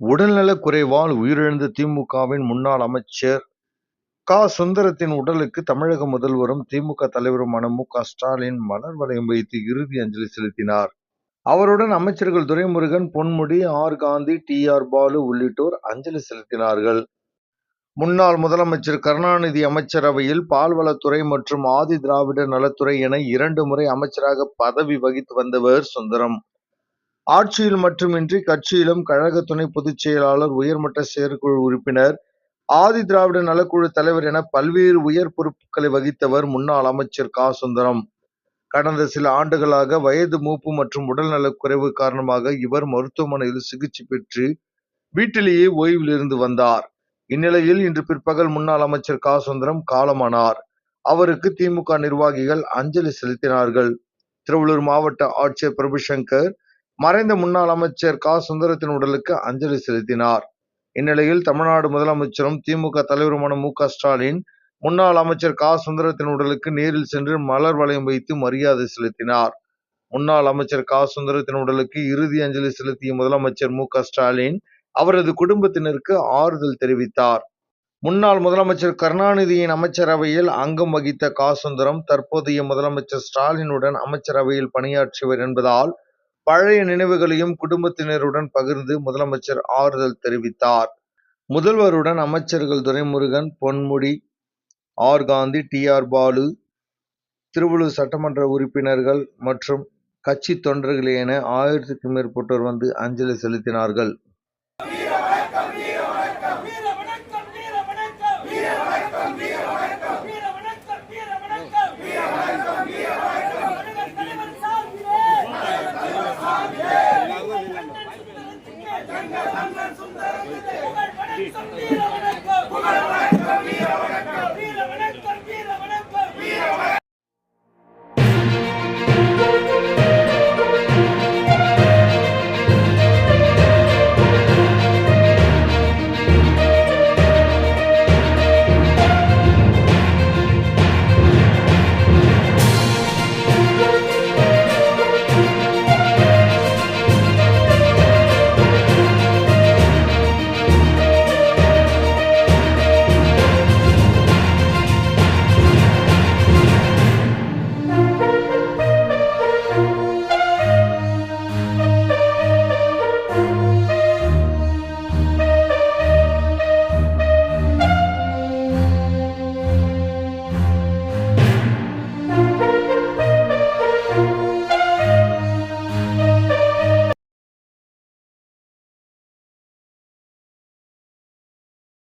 உடல்நலக் குறைவால் உயிரிழந்த திமுகவின் முன்னாள் அமைச்சர் க. சுந்தரத்தின் உடலுக்கு தமிழக முதல்வரும், திமுக தலைவருமான மு. க. ஸ்டாலின் மலர் வளையம் வைத்து இறுதி அஞ்சலி செலுத்தினார். அவருடன் அமைச்சர்கள் Duraimurugan, Ponmudi, R. Gandhi, T. R. Baalu உள்ளிட்டோர் அஞ்சலி செலுத்தினார்கள். முன்னாள் முதலமைச்சர் கருணாநிதி அமைச்சரவையில் பால்வளத்துறை மற்றும் ஆதி திராவிட நலத்துறை என இரண்டு முறை அமைச்சராக பதவி வகித்து வந்தவர் சுந்தரம். ஆட்சியில் மட்டுமின்றி கட்சியிலும் கழக துணை பொதுச் செயலாளர், உயர்மட்ட செயற்குழு உறுப்பினர், ஆதிதிராவிடர் நலக்குழு தலைவர் என பல்வேறு உயர் பொறுப்புகளை வகித்தவர் முன்னாள் அமைச்சர் கா சுந்தரம். கடந்த சில ஆண்டுகளாக வயது மூப்பு மற்றும் உடல்நலக் குறைவு காரணமாக இவர் மருத்துவமனையில் சிகிச்சை பெற்று வீட்டிலேயே ஓய்வில் இருந்து வந்தார். இந்நிலையில் இன்று பிற்பகல் முன்னாள் அமைச்சர் கா சுந்தரம் காலமானார். அவருக்கு திமுக நிர்வாகிகள் அஞ்சலி செலுத்தினார்கள். திருவள்ளூர் மாவட்ட ஆட்சியர் பிரபுசங்கர், மறைந்த முன்னாள் அமைச்சர் க. சுந்தரத்தின் உடலுக்கு அஞ்சலி செலுத்தினார். இந்நிலையில் தமிழ்நாடு முதலமைச்சரும், திமுக தலைவருமான மு. க. ஸ்டாலின், முன்னாள் அமைச்சர் க. சுந்தரத்தின் உடலுக்கு நேரில் சென்று மலர் வளையம் வைத்து மரியாதை செலுத்தினார். முன்னாள் அமைச்சர் க. சுந்தரத்தின் உடலுக்கு இறுதி அஞ்சலி செலுத்திய முதலமைச்சர் மு. க. ஸ்டாலின், அவரது குடும்பத்தினருக்கு ஆறுதல் தெரிவித்தார். முன்னாள் முதலமைச்சர் கருணாநிதியின் அமைச்சரவையில் அங்கம் வகித்த கா சுந்தரம், தற்போதைய முதலமைச்சர் ஸ்டாலினுடன் அமைச்சரவையில் பணியாற்றியவர் என்பதால், பழைய நினைவுகளையும் குடும்பத்தினருடன் பகிர்ந்து முதலமைச்சர் ஆறுதல் தெரிவித்தார். முதல்வருடன் அமைச்சர்கள் Duraimurugan, Ponmudi, R. Gandhi, T. R. Baalu, Tiruvallur சட்டமன்ற உறுப்பினர்கள் மற்றும் கட்சி தொண்டர்கள் என ஆயிரத்துக்கும் மேற்பட்டோர் வந்து அஞ்சலி செலுத்தினார்கள். ほら!